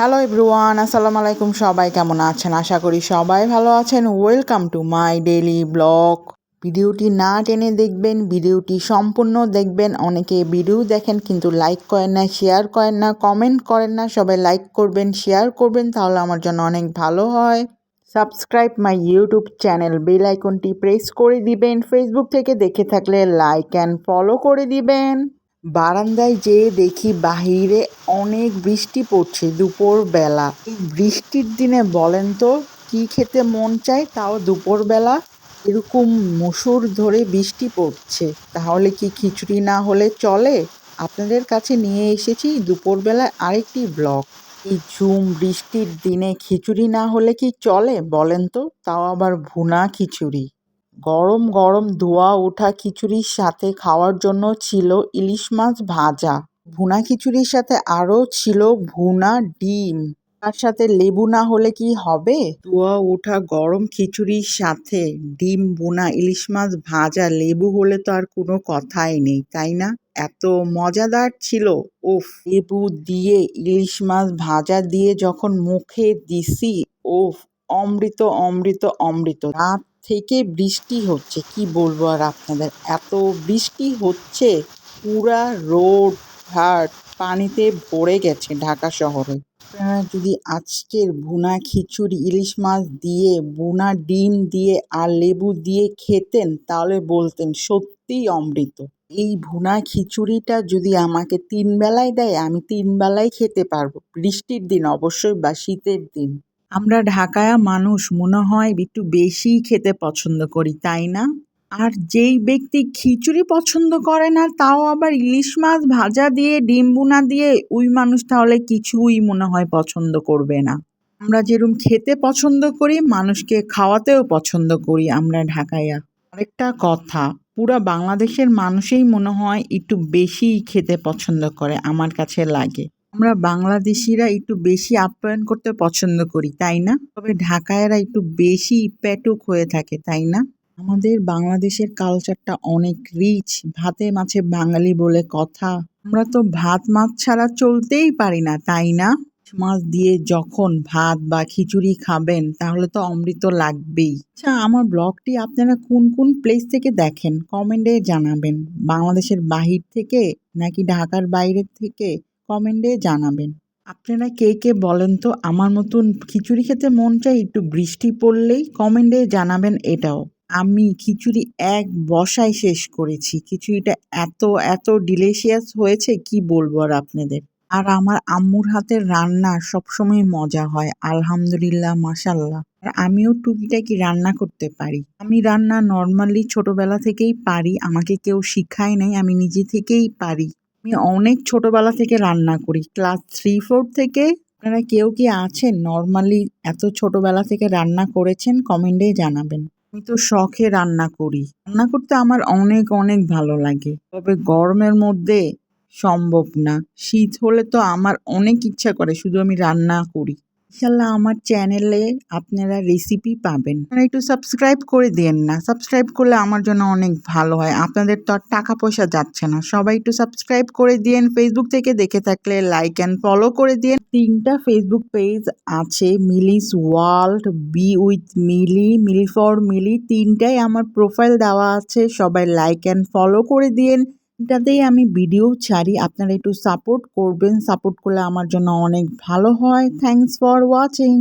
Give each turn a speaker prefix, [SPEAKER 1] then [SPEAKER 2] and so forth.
[SPEAKER 1] Hello everyone আসসালামু আলাইকুম সবাই, কেমন আছেন? আশা করি সবাই ভালো আছেন। Welcome to my daily blog ভিডিওটি না টেনে দেখবেন, ভিডিওটি সম্পূর্ণ দেখবেন। অনেকে ভিডিও দেখেন কিন্তু লাইক করেন না শেয়ার করেন না কমেন্ট করেন না, সবাই লাইক করবেন শেয়ার করবেন, তাহলে আমার জন্য অনেক ভালো হয়। Subscribe my YouTube channel bell আইকনটি প্রেস করে দিবেন। ফেসবুক থেকে দেখে থাকলে লাইক অ্যান্ড ফলো করে দিবেন। বারান্দায় যেয়ে দেখি বাহিরে অনেক বৃষ্টি পড়ছে দুপুর বেলা এই বৃষ্টির দিনে বলেন তো, কি খেতে মন চায় তাও দুপুরবেলা? এরকম মুসুর ধরে বৃষ্টি পড়ছে। তাহলে কি খিচুড়ি না হলে চলে? আপনাদের কাছে নিয়ে এসেছি দুপুরবেলা আরেকটি ব্লগ। এই ঝুম বৃষ্টির দিনে খিচুড়ি না হলে কি চলে বলেন তো? তাও আবার ভুনা খিচুড়ি। গরম গরম ধোয়া ওঠা খিচুড়ির সাথে খাওয়ার জন্য ছিল ইলিশ মাছ ভাজা। ভুনা খিচুড়ির সাথে আরও ছিল ভুনা ডিম। তার সাথে লেবু না হলে কি হবে? ধোয়া ওঠা গরম খিচুড়ির সাথে ডিম বোনা ইলিশ মাছ ভাজা, লেবু হলে তো আর কোনো কথাই নেই, তাই না? এত মজাদার ছিল ওফ লেবু দিয়ে ইলিশ মাছ ভাজা দিয়ে যখন মুখে দিছি ওফ অমৃত অমৃত অমৃত। রাত থেকে বৃষ্টি হচ্ছে, কি বলব আর আপনাদের? এত বৃষ্টি হচ্ছে, পুরা রোড, ঘাট পানিতে ভরে গেছে ঢাকা শহরে। আপনারা যদি আজকের ভুনা খিচুড়ি, ইলিশ মাছ দিয়ে, ভুনা ডিম দিয়ে আর লেবু দিয়ে খেতেন, তাহলে বলতেন সত্যিই অমৃত। এই ভুনা খিচুড়িটা যদি আমাকে তিন বেলায় দেয়, আমি তিন বেলায় খেতে পারব। বৃষ্টির দিন অবশ্যই বা শীতের দিন। আমরা ঢাকায়া মানুষ মনে হয় একটু বেশিই খেতে পছন্দ করি, তাই না? আর যেই ব্যক্তি খিচুড়ি পছন্দ করে না, তাও আবার ইলিশ মাছ ভাজা দিয়ে, ডিম বুনা দিয়ে, ওই মানুষ তাহলে কিছুই মনে হয় পছন্দ করবে না। আমরা যেরকম খেতে পছন্দ করি, মানুষকে খাওয়াতেও পছন্দ করি আমরা ঢাকাইয়া আরেকটা কথা, পুরা বাংলাদেশের মানুষই মনে হয় একটু বেশিই খেতে পছন্দ করে, আমার কাছে লাগে। আমরা বাংলাদেশিরা একটু বেশি আপ্যায়ন করতে পছন্দ করি, তাই না? তবে ঢাকায়রা একটু বেশি পেটুক হয়ে থাকে, তাই না? আমাদের বাংলাদেশের কালচারটা অনেক রিচ ভাতে মাছে বাঙালি বলে কথা। আমরা তো ভাত মাছ ছাড়া চলতেই পারি না, তাই না? মাছ দিয়ে যখন ভাত বা খিচুড়ি খাবেন, তাহলে তো অমৃত লাগবেই। আচ্ছা আমার ব্লগটি আপনারা কোন কোন প্লেস থেকে দেখেন? কমেন্টে জানাবেন। বাংলাদেশের বাহির থেকে নাকি ঢাকার বাইরের থেকে? কমেন্টে জানাবেন। আপনারা কে কে বলেন তো? আমার মতন খিচুড়ি খেতে মন চাই একটু বৃষ্টি পড়লেই কমেন্টে জানাবেন এটাও। আমি খিচুড়ি এক বসায় শেষ করেছি। খিচুড়িটা এত এত ডিলিশিয়াস হয়েছে, কি বলব আর আপনাদের? আর আমার আম্মুর হাতের রান্না সবসময় মজা হয়, আলহামদুলিল্লাহ মাসাল্লাহ আর আমিও টুকিটাকি রান্না করতে পারি। আমি রান্না নর্মালি ছোটবেলা থেকেই পারি, আমাকে কেউ শিখায় নাই, আমি নিজে থেকেই পারি। আমি অনেক ছোটবেলা থেকে রান্না করি। ক্লাস থ্রি ফোর থেকে আপনারা কেউ কি আছেন? নর্মালি এত ছোটবেলা থেকে রান্না করেছেন কমেন্টে জানাবেন। আমি তো শখে রান্না করি। রান্না করতে আমার অনেক অনেক ভালো লাগে। তবে গরমের মধ্যে সম্ভব না। শীত হলে তো আমার অনেক ইচ্ছা করে, শুধু আমি রান্না করি। ইনশাল্লাহ আমার চ্যানেলে আপনারা রেসিপি পাবেন। একটু সাবস্ক্রাইব করে দেন না। সাবস্ক্রাইব করলে আমার জন্য অনেক ভালো হয়। আপনাদের তো আর টাকা পয়সা যাচ্ছে না। সবাই একটু সাবস্ক্রাইব করে দিন। ফেসবুক থেকে দেখে থাকলে লাইক অ্যান্ড ফলো করে দিন। তিনটা ফেসবুক পেজ আছে। Mili's world be with Mili Mili for Mili তিনটাই আমার প্রোফাইল দেওয়া আছে। সবাই লাইক অ্যান্ড ফলো করে দিন। এটাতেই আমি ভিডিও ছাড়ি। আপনারা একটু সাপোর্ট করবেন। সাপোর্ট করলে আমার জন্য অনেক ভালো হয়। Thanks for watching